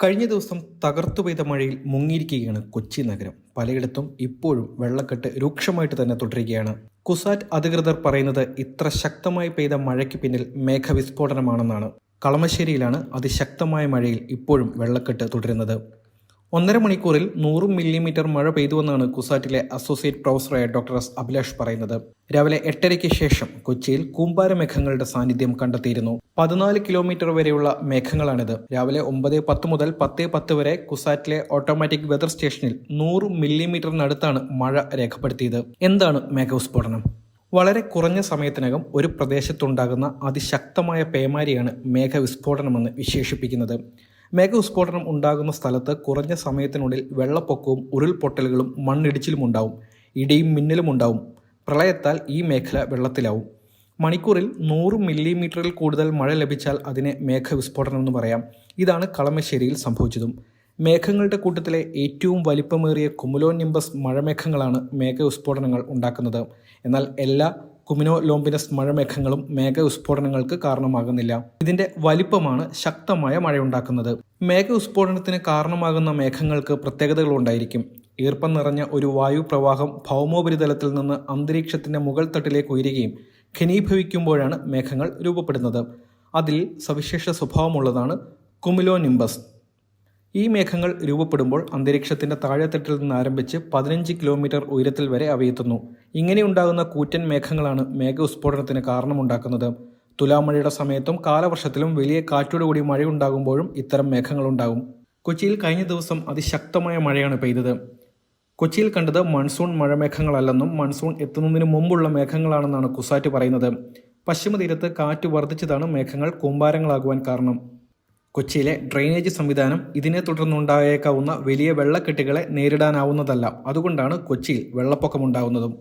കഴിഞ്ഞ ദിവസം തകർത്തു പെയ്ത മഴയിൽ മുങ്ങിയിരിക്കുകയാണ് കൊച്ചി നഗരം. പലയിടത്തും ഇപ്പോഴും വെള്ളക്കെട്ട് രൂക്ഷമായിട്ട് തന്നെ തുടരുകയാണ്. കുസാറ്റ് അധികൃതർ പറയുന്നത് ഇത്ര ശക്തമായി പെയ്ത മഴയ്ക്ക് പിന്നിൽ മേഘവിസ്ഫോടനമാണെന്നാണ്. കളമശ്ശേരിയിലാണ് അതിശക്തമായ മഴയിൽ ഇപ്പോഴും വെള്ളക്കെട്ട് തുടരുന്നത്. ഒന്നര മണിക്കൂറിൽ നൂറ് മില്ലിമീറ്റർ മഴ പെയ്തുവെന്നാണ് കുസാറ്റിലെ അസോസിയേറ്റ് പ്രൊഫസറായ ഡോക്ടർ എസ് അഭിലാഷ് പറയുന്നത്. രാവിലെ എട്ടരയ്ക്ക് ശേഷം കൊച്ചിയിൽ കൂമ്പാര മേഘങ്ങളുടെ സാന്നിധ്യം കണ്ടെത്തിയിരുന്നു. പതിനാല് കിലോമീറ്റർ വരെയുള്ള മേഘങ്ങളാണിത്. രാവിലെ ഒമ്പത് പത്ത് മുതൽ പത്ത് പത്ത് വരെ കുസാറ്റിലെ ഓട്ടോമാറ്റിക് വെതർ സ്റ്റേഷനിൽ നൂറ് മില്ലിമീറ്ററിനടുത്താണ് മഴ രേഖപ്പെടുത്തിയത്. എന്താണ് മേഘവിസ്ഫോടനം വളരെ കുറഞ്ഞ സമയത്തിനകം ഒരു പ്രദേശത്തുണ്ടാകുന്ന അതിശക്തമായ പേമാരിയാണ് മേഘവിസ്ഫോടനമെന്ന് വിശേഷിപ്പിക്കുന്നത്. മേഘവിസ്ഫോടനം ഉണ്ടാകുന്ന സ്ഥലത്ത് കുറഞ്ഞ സമയത്തിനുള്ളിൽ വെള്ളപ്പൊക്കവും ഉരുൾപൊട്ടലുകളും മണ്ണിടിച്ചിലും ഉണ്ടാവും. ഇടിയും മിന്നലും ഉണ്ടാവും. പ്രളയത്താൽ ഈ മേഖല വെള്ളത്തിലാവും. മണിക്കൂറിൽ നൂറ് മില്ലിമീറ്ററിൽ കൂടുതൽ മഴ ലഭിച്ചാൽ അതിനെ മേഘവിസ്ഫോടനം എന്ന് പറയാം. ഇതാണ് കളമശ്ശേരിയിൽ സംഭവിച്ചതും. മേഘങ്ങളുടെ കൂട്ടത്തിലെ ഏറ്റവും വലിപ്പമേറിയ കുമുലോ നിംബസ് മഴമേഘങ്ങളാണ് മേഘവിസ്ഫോടനങ്ങൾ ഉണ്ടാക്കുന്നത്. എന്നാൽ എല്ലാ കുമിനോ ലോംബിനസ് മഴമേഘങ്ങളും മേഘവിസ്ഫോടനങ്ങൾക്ക് കാരണമാകുന്നില്ല. ഇതിന്റെ വലിപ്പമാണ് ശക്തമായ മഴയുണ്ടാക്കുന്നത്. മേഘവിസ്ഫോടനത്തിന് കാരണമാകുന്ന മേഘങ്ങൾക്ക് പ്രത്യേകതകൾ ഉണ്ടായിരിക്കും. ഈർപ്പം നിറഞ്ഞ ഒരു വായു പ്രവാഹം ഭൗമോപരിതലത്തിൽ നിന്ന് അന്തരീക്ഷത്തിന്റെ മുകൾ തട്ടിലേക്ക് ഉയരുകയും ഘനീഭവിക്കുമ്പോഴാണ് മേഘങ്ങൾ രൂപപ്പെടുന്നത്. അതിൽ സവിശേഷ സ്വഭാവമുള്ളതാണ് കുമിലോ നിംബസ്. ഈ മേഘങ്ങൾ രൂപപ്പെടുമ്പോൾ അന്തരീക്ഷത്തിന്റെ താഴെത്തട്ടിൽ നിന്ന് ആരംഭിച്ച് പതിനഞ്ച് കിലോമീറ്റർ ഉയരത്തിൽ വരെ അവയെത്തുന്നു. ഇങ്ങനെയുണ്ടാകുന്ന കൂറ്റൻ മേഘങ്ങളാണ് മേഘവിസ്ഫോടനത്തിന് കാരണമുണ്ടാക്കുന്നത്. തുലാമഴയുടെ സമയത്തും കാലവർഷത്തിലും വലിയ കാറ്റോടുകൂടി മഴയുണ്ടാകുമ്പോഴും ഇത്തരം മേഘങ്ങളുണ്ടാകും. കൊച്ചിയിൽ കഴിഞ്ഞ ദിവസം അതിശക്തമായ മഴയാണ് പെയ്തത്. കൊച്ചിയിൽ കണ്ടത് മൺസൂൺ മഴമേഘങ്ങളല്ലെന്നും മൺസൂൺ എത്തുന്നതിന് മുമ്പുള്ള മേഘങ്ങളാണെന്നാണ് കുസാറ്റ് പറയുന്നത്. പശ്ചിമ തീരത്ത് കാറ്റ് വർദ്ധിച്ചതാണ് മേഘങ്ങൾ കൂമ്പാരങ്ങളാകുവാൻ കാരണം. കൊച്ചിയിലെ ഡ്രെയിനേജ് സംവിധാനം ഇതിനെ തുടർന്നുണ്ടായേക്കാവുന്ന വലിയ വെള്ളക്കെട്ടുകളെ നേരിടാനാവുന്നതല്ല. അതുകൊണ്ടാണ് കൊച്ചിയിൽ വെള്ളപ്പൊക്കമുണ്ടാകുന്നതും